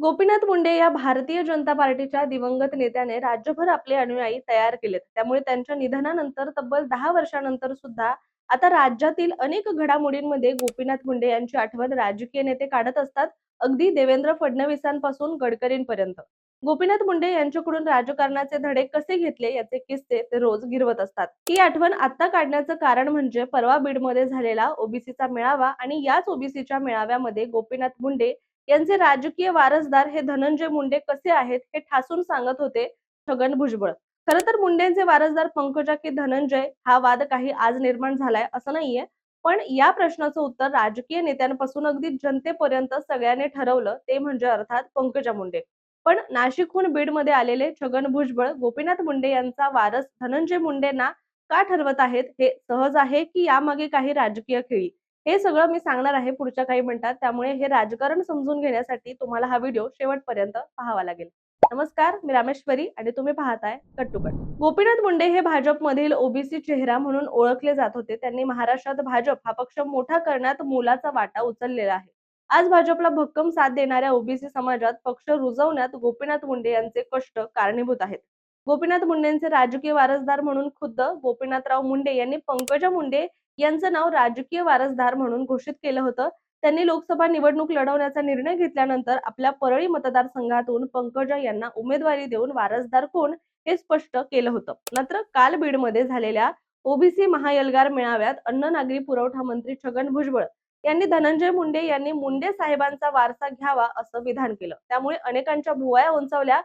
गोपीनाथ मुंडे या भारतीय जनता पार्टीच्या दिवंगत नेत्याने राज्यभर आपले अनुयायी तयार केलेत. त्यामुळे त्यांच्या निधनानंतर तब्बल दहा वर्षानंतर सुद्धा आता राज्यातील अनेक घडामोडींमध्ये गोपीनाथ मुंडे यांची आठवण राजकीय नेते काढत असतात अगदी देवेंद्र फडणवीसांपासून गडकरींपर्यंत. गोपीनाथ मुंडे यांच्याकडून राजकारणाचे धडे कसे घेतले याचे किस्से ते रोज गिरवत असतात. ही आठवण आता काढण्याचं कारण म्हणजे परवा बीडमध्ये झालेला ओबीसीचा मेळावा आणि याच ओबीसीच्या मेळाव्यामध्ये गोपीनाथ मुंडे यांचे राजकीय वारसदार हे धनंजय मुंडे कसे आहेत हे ठासून सांगत होते छगन भुजबळ. खरं तर मुंडेंचे वारसदार पंकजा की धनंजय हा वाद काही आज निर्माण झालाय असं नाहीये. पण या प्रश्नाचं उत्तर राजकीय नेत्यांपासून अगदी जनतेपर्यंत सगळ्यांनी ठरवलं ते म्हणजे अर्थात पंकजा मुंडे. पण नाशिकहून बीडमध्ये आलेले छगन भुजबळ गोपीनाथ मुंडे यांचा वारस धनंजय मुंडेंना का ठरवत आहेत हे सहज आहे की यामागे काही राजकीय खेळी? हे सगळं मी सांगणार आहे पुढच्या काही मिनिटात. त्यामुळे हे राजकारण समजून घेण्यासाठी तुम्हाला हा व्हिडिओ शेवटपर्यंत पाहावा लागेल. नमस्कार मी रामेश्वरी आणि तुम्ही पाहताय cut to cut. Gopinath Munde हे भाजपमधील ओबीसी चेहरा म्हणून ओळखले जात होते. त्यांनी महाराष्ट्रात भाजप हा पक्ष मोठा करण्यात मोलाचा वाटा उचललेला आहे. आज भाजपला भक्कम साथ देणाऱ्या ओबीसी समाजात पक्ष रुजवण्यात गोपीनाथ मुंडे यांचे कष्ट कारणीभूत आहेत. गोपीनाथ मुंडेंचे राजकीय वारसदार म्हणून खुद्द गोपीनाथराव मुंडे यांनी पंकजा मुंडे यांचं नाव राजकीय वारसदार म्हणून घोषित केलं होतं. त्यांनी लोकसभा निवडणूक लढवण्याचा निर्णय घेतल्यानंतर आपल्या परळी मतदारसंघातून पंकजा यांना उमेदवारी देऊन वारसदार कोण हे स्पष्ट केलं होतं. मात्र काल बीडमध्ये झालेल्या ओबीसी महायलगार मेळाव्यात अन्न नागरी पुरवठा मंत्री छगन भुजबळ यांनी धनंजय मुंडे यांनी मुंडे साहेबांचा वारसा घ्यावा असं विधान केलं. त्यामुळे अनेकांच्या भुवया उंचावल्या.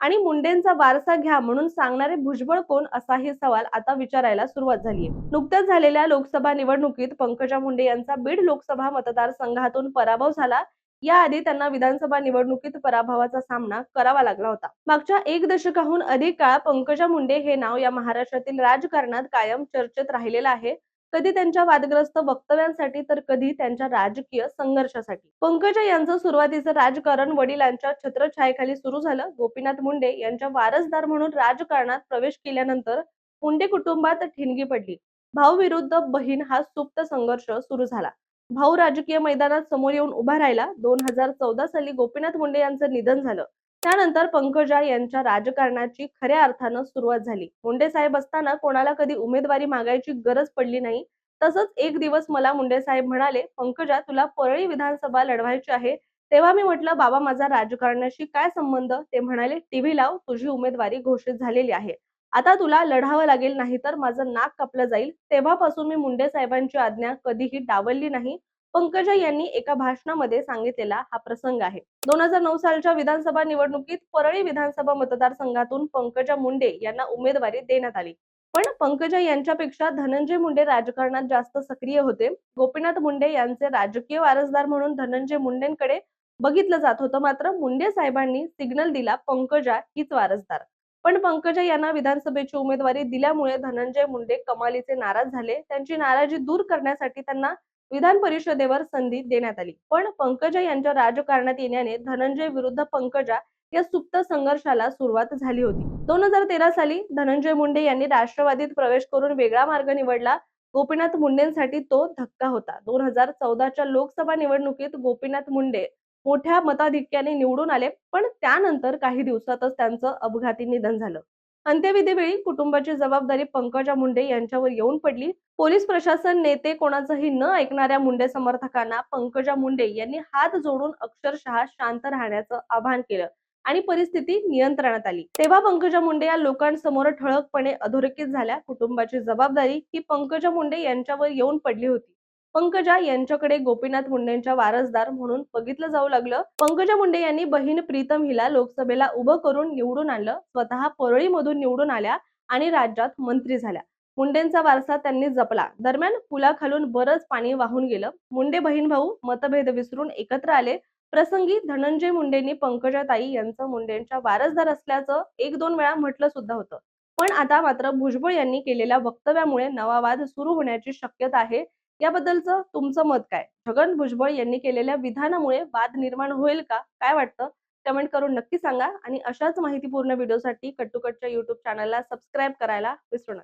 आणि मुंडेंचा वारसा घ्या म्हणून सांगणारे भुजबळ कोण असाही सवाल आता विचारायला सुरुवात झालीय. नुकत्याच झालेल्या लोकसभा निवडणुकीत पंकजा मुंडे यांचा बीड लोकसभा मतदारसंघातून पराभव झाला. याआधी त्यांना विधानसभा निवडणुकीत पराभवाचा सामना करावा लागला होता. मागच्या एक दशकाहून अधिक काळ पंकजा मुंडे हे नाव या महाराष्ट्रातील राजकारणात कायम चर्चेत राहिलेलं आहे. कधी त्यांच्या वादग्रस्त वक्तव्यांसाठी तर कधी त्यांच्या राजकीय संघर्षासाठी. पंकजा यांचं सुरुवातीचं राजकारण वडिलांच्या छत्रछायेखाली सुरू झालं. गोपीनाथ मुंडे यांच्या वारसदार म्हणून राजकारणात प्रवेश केल्यानंतर मुंडे कुटुंबात ठिणगी पडली. भाऊ विरुद्ध बहीण हा सुप्त संघर्ष सुरू झाला. भाऊ राजकीय मैदानात समोर येऊन उभा राहिला. दोन हजार चौदा साली गोपीनाथ मुंडे यांचं निधन झालं. त्यानंतर पंकजा यांच्या राजकारणाची खऱ्या अर्थानं सुरुवात झाली. मुंडे साहेब असताना कोणाला कधी उमेदवारी मागायची गरज पडली नाही. तसंच एक दिवस मला मुंडे साहेब म्हणाले पंकजा तुला परळी विधानसभा लढवायची आहे. तेव्हा मी म्हटलं बाबा माझा राजकारणाशी काय संबंध? ते म्हणाले टीव्ही लाव तुझी उमेदवारी घोषित झालेली आहे. आता तुला लढावं लागेल नाही तर माझं नाक कापलं जाईल. तेव्हापासून मी मुंडे साहेबांची आज्ञा कधीही डावलली नाही. पंकजा यांनी एका भाषणामध्ये सांगितलेला हा प्रसंग आहे. दोन हजार नऊ सालच्या विधानसभा निवडणुकीत परळी विधानसभा मतदारसंघातून पंकजा मुंडे यांना उमेदवारी देण्यात आली. पण पंकजा यांच्यापेक्षा धनंजय मुंडे राजकारणात जास्त सक्रिय होते. गोपीनाथ मुंडे यांचे राजकीय वारसदार म्हणून धनंजय मुंडेंकडे बघितलं जात होतं. मात्र मुंडे साहेबांनी सिग्नल दिला पंकजा हीच वारसदार. पण पंकजा यांना विधानसभेची उमेदवारी दिल्यामुळे धनंजय मुंडे कमालीचे नाराज झाले. त्यांची नाराजी दूर करण्यासाठी त्यांना विधान परिषदेवर संधी देण्यात आली. पण पंकजा यांच्या राजकारणात येण्याने धनंजय विरुद्ध पंकजा या सुप्त संघर्षाला सुरुवात झाली होती. दोन हजार तेरा साली धनंजय मुंडे यांनी राष्ट्रवादीत प्रवेश करून वेगळा मार्ग निवडला. गोपीनाथ मुंडेंसाठी तो धक्का होता. दोन हजार चौदाच्या लोकसभा निवडणुकीत गोपीनाथ मुंडे मोठ्या मताधिक्याने निवडून आले. पण त्यानंतर काही दिवसातच त्यांचं अपघाती निधन झालं. अंत्यविधीवेळी कुटुंबाची जबाबदारी पंकजा मुंडे यांच्यावर येऊन पडली. पोलीस प्रशासन नेते कोणाचंही न ऐकणाऱ्या मुंडे समर्थकांना पंकजा मुंडे यांनी हात जोडून अक्षरशः शांत राहण्याचं आवाहन केलं आणि परिस्थिती नियंत्रणात आली. तेव्हा पंकजा मुंडे या लोकांसमोर ठळकपणे अधोरेखित झाल्या. कुटुंबाची जबाबदारी ही पंकजा मुंडे यांच्यावर येऊन पडली होती. पंकजा यांच्याकडे गोपीनाथ मुंडेंच्या वारसदार म्हणून बघितलं जाऊ लागलं. पंकजा मुंडे यांनी बहीण प्रीतम हिला लोकसभेला उभं करून निवडून आणलं. स्वतः परळीमधून निवडून आल्या आणि राज्यात मंत्री झाल्या. मुंडेंचा वारसा त्यांनी जपला. दरम्यान पुलाखालून बरंच पाणी वाहून गेलं. मुंडे बहीण भाऊ मतभेद विसरून एकत्र आले. प्रसंगी धनंजय मुंडेंनी पंकजाताई यांचं मुंडेंच्या वारसदार असल्याचं एक दोन वेळा म्हटलं सुद्धा होतं. पण आता मात्र भुजबळ यांनी केलेल्या वक्तव्यामुळे नवा वाद सुरू होण्याची शक्यता आहे. याबद्दलचं तुमचं मत काय? छगन भुजबळ यांनी केलेल्या विधानामुळे वाद निर्माण होईल का? काय वाटतं? कमेंट करून नक्की सांगा आणि अशाच माहितीपूर्ण व्हिडिओसाठी कट्टुकटच्या युट्यूब चॅनलला सबस्क्राईब करायला विसरू नका.